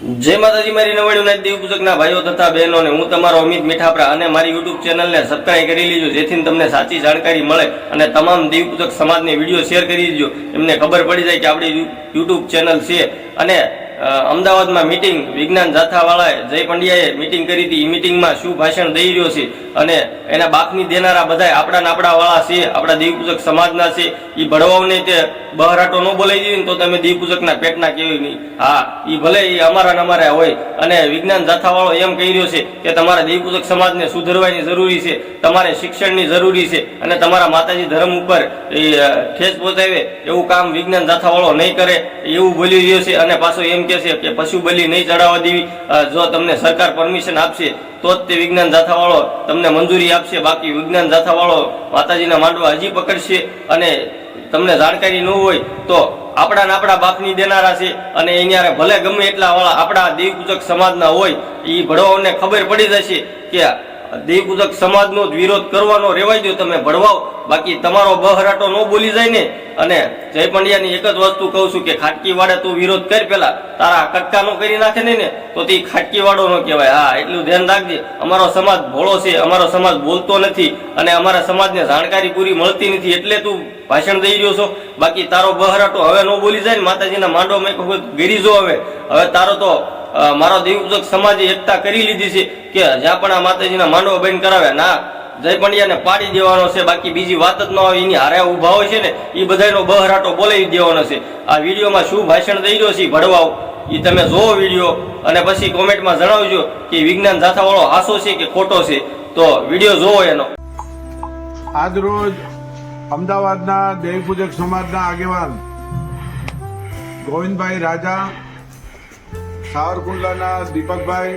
જય માતાજી, મારી નવડી નાથ દેવ પૂજકના ભાઈઓ તથા બહેનોને હું તમારો અમિત મીઠાપરા અને મારી યુટ્યુબ ચેનલને સબસ્ક્રાઈબ કરી લીજો જેથી તમને સાચી જાણકારી મળે અને તમામ દેવ પૂજક સમાજને વીડિયો શેર કરી દીજો. એમને ખબર પડી જાય કે આપણી યુટ્યુબ ચેનલ છે અને અમદાવાદમાં મીટિંગ વિજ્ઞાન જાથાવાળાએ જય પંડ્યાએ મિટિંગ કરી હતી. એ મિટિંગમાં શું ભાષણ દઈ રહ્યો છે અને એના બાપની દેનારા બધા આપણા આપણાવાળા છે, આપણા દેવપૂજક સમાજના છે. એ ભળવાઓને તે બહરાટો ન બોલાવી ને તો તમે દેવપૂજકના પેટના કેવી નહીં. હા એ ભલે એ અમારા અમારા હોય અને વિજ્ઞાન જાથાવાળો એમ કહી રહ્યો છે કે તમારા દેવપૂજક સમાજને સુધરવાની જરૂરી છે, તમારે શિક્ષણની જરૂરી છે અને તમારા માતાજી ધર્મ ઉપર એ ઠેસ પહોંચાવે એવું કામ વિજ્ઞાન જાથાવાળો નહીં કરે એવું બોલી રહ્યો છે અને પાછો એમ છે કે પશુ બલિ નહીં ચડાવવા દેવી? જો તમને સરકાર પરમિશન આપશે, તો જ તે વિજ્ઞાન જાથાવાળો તમને મંજૂરી આપશે. બાકી વિજ્ઞાન જાથાવાળો માતાજીના માંડવા હજી પકડશે અને તમને જાણકારી ન હોય, તો આપણા ને આપણા બાપની દેનારા છે અને એની ભલે ગમે એટલા વાળા આપણા દેવપૂજક સમાજના હોય એ ભણવાઓને ખબર પડી જશે કે દેવપૂજક સમાજનો જ વિરોધ કરવાનો રેવાય દો તમે ભણવાઓ બાકી તમારો બહરાટો ન બોલી જાય ને. અને જય પંડ્યાની એક જ વસ્તુ કહું છું કે ખાટકી વાળે તું વિરોધ કર પેલા. તારા કટકા નો કરી નાખે ને, તો તે ખાટકી વાળો નો કહેવાય. હા, એટલું ધ્યાન રાખજે. અમારો સમાજ ભોળો છે, અમારો સમાજ બોલતો નથી અને અમારા સમાજને જાણકારી પૂરી મળતી નથી એટલે તું ભાષણ દઈ રહ્યો છો. બાકી તારો બહરાટો હવે ન બોલી જાય ને, માતાજીના માંડો મેં ગીરી જો હવે. હવે તારો તો મારો દેવપૂજક સમાજે એકતા કરી લીધી છે કે જ્યાં પણ આ માતાજીના માંડવો બેન કરાવે ના. જય પંડ્યાને પાડી દેવાનો છે. બાકી બીજી વાત જ ન આવે એની હારે ઊભા હોય છે ને એ બધાનો બહરાટો બોલાવી દેવાનો છે. આ વિડીયોમાં શું ભાષણ દઈ રહ્યો છે ભડવાઓ. એ તમે જોવો વીડિયો અને પછી કોમેન્ટમાં જણાવજો કે વિજ્ઞાન જાથાવાળો હાસો છે કે ખોટો છે. તો વીડિયો જોવો એનો. આજરોજ અમદાવાદના દેવપૂજક સમાજના આગેવાન ગોવિંદભાઈ રાજા, સાવરકુંડલાના દીપકભાઈ,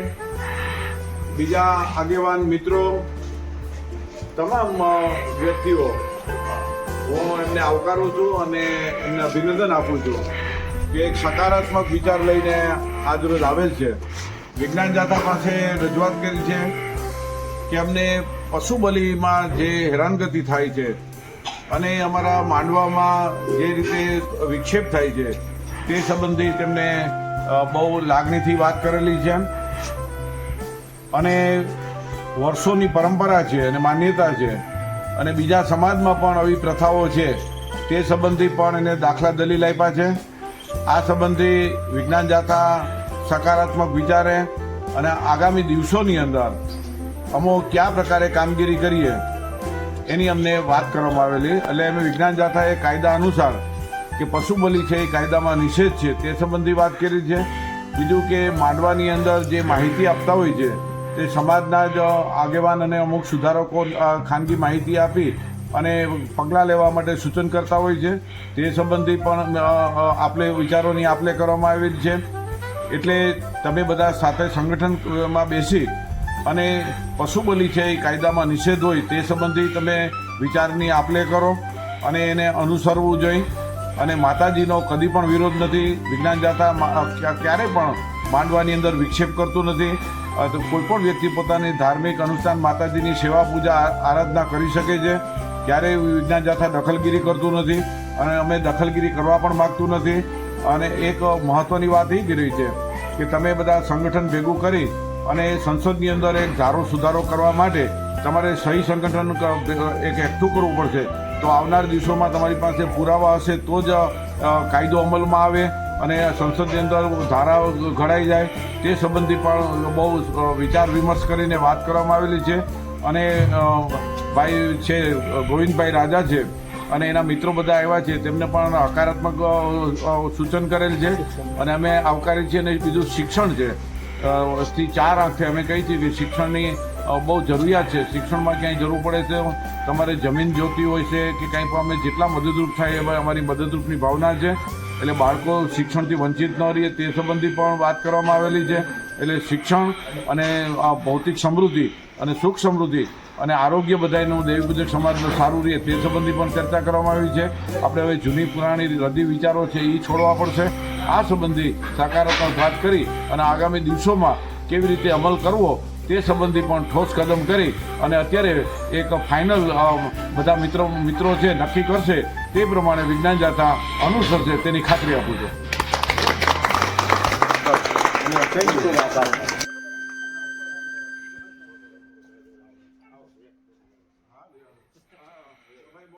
બીજા આગેવાન મિત્રો તમામ વ્યક્તિઓ, હું એમને આવકારું છું અને એમને અભિનંદન આપું છું કે એક સકારાત્મક વિચાર લઈને આજરોજ આવેલ છે. વિજ્ઞાન જાતા પાસે રજૂઆત કરી છે કે અમને પશુ બલિમાં જે હેરાનગતિ થાય છે અને અમારા માંડવામાં જે રીતે વિક્ષેપ થાય છે તે સંબંધી તેમને બહુ લાગણીથી વાત કરેલી છે. અને વર્ષોની પરંપરા છે અને માન્યતા છે અને બીજા સમાજમાં પણ આવી પ્રથાઓ છે, તે સંબંધી પણ એને દાખલા દલીલ આપ્યા છે. આ સંબંધી વિજ્ઞાન જાતા સકારાત્મક વિચારે અને આગામી દિવસોની અંદર અમો કયા પ્રકારે કામગીરી કરીએ, એની અમને વાત કરવામાં આવેલી. એટલે અમે વિજ્ઞાન જાથાએ કાયદા અનુસાર કે પશુ બલિ છે એ કાયદામાં નિષેધ છે, તે સંબંધી વાત કરી છે. બીજું કે માંડવાની અંદર જે માહિતી આપતા હોય છે તે સમાજના જ આગેવાન અને અમુક સુધારકો ખાનગી માહિતી આપી અને પગલાં લેવા માટે સૂચન કરતા હોય છે. તે સંબંધી પણ આપલે વિચારોની આપલે કરવામાં આવેલી છે. એટલે તમે બધા સાથે સંગઠનમાં બેસી અને પશુ બલિ છે એ કાયદામાં નિષેધ હોય તે સંબંધી તમે વિચારની આપલે કરો અને એને અનુસરવું જોઈએ. અને માતાજીનો કદી પણ વિરોધ નથી. વિજ્ઞાન જાતા ક્યારે પણ માંડવાની અંદર વિક્ષેપ કરતું નથી. કોઈપણ વ્યક્તિ પોતાની ધાર્મિક અનુષ્ઠાન માતાજીની સેવા પૂજા આરાધના કરી શકે છે. ક્યારેય વિજ્ઞાન જાથા દખલગીરી કરતું નથી અને અમે દખલગીરી કરવા પણ માગતું નથી. અને એક મહત્ત્વની વાત એ કરી છે કે તમે બધા સંગઠન ભેગું કરી અને સંસદની અંદર એક ધારો સુધારો કરવા માટે તમારે સહી સંગઠન એક એકઠું કરવું પડશે. તો આવનાર દિવસોમાં તમારી પાસે પુરાવા હશે તો જ કાયદો અમલમાં આવે. અને સંસદની અંદર ધારાઓ ઘડાઈ જાય તે સંબંધી પણ બહુ વિચાર વિમર્શ કરીને વાત કરવામાં આવેલી છે. અને ભાઈ છે, ગોવિંદભાઈ રાજા છે અને એના મિત્રો બધા આવ્યા છે. તેમને પણ હકારાત્મક સૂચન કરેલ છે. અને અમે આવકારી છીએ અને બીજું શિક્ષણ છે. થી ચાર આંખે અમે કહી છીએ કે શિક્ષણની બહુ જરૂરિયાત છે. શિક્ષણમાં ક્યાંય જરૂર પડે છે, તમારે જમીન જોતી હોય છે કે કંઈ પણ અમે જેટલા મદદરૂપ થાય એવા અમારી મદદરૂપની ભાવના છે. એટલે બાળકો શિક્ષણથી વંચિત ન રહે તે સંબંધી પણ વાત કરવામાં આવેલી છે. એટલે શિક્ષણ અને આ ભૌતિક સમૃદ્ધિ અને સુખ સમૃદ્ધિ અને આરોગ્ય બધાયનું દેવીપૂજક સમાજનું સારું રહે તે સંબંધી પણ ચર્ચા કરવામાં આવી છે. આપણે હવે જૂની પુરાણી રદી વિચારો છે એ છોડવા પડશે. આ સંબંધી સકારાત્મક વાત કરી અને આગામી દિવસોમાં કેવી રીતે અમલ કરવો તે સંબંધી પણ ઠોસ કદમ કરી અને અત્યારે એક ફાઇનલ બધા મિત્રો મિત્રો છે નક્કી કરશે તે પ્રમાણે વિજ્ઞાન જાથા અનુસરશે તેની ખાતરી આપું છું. Thank you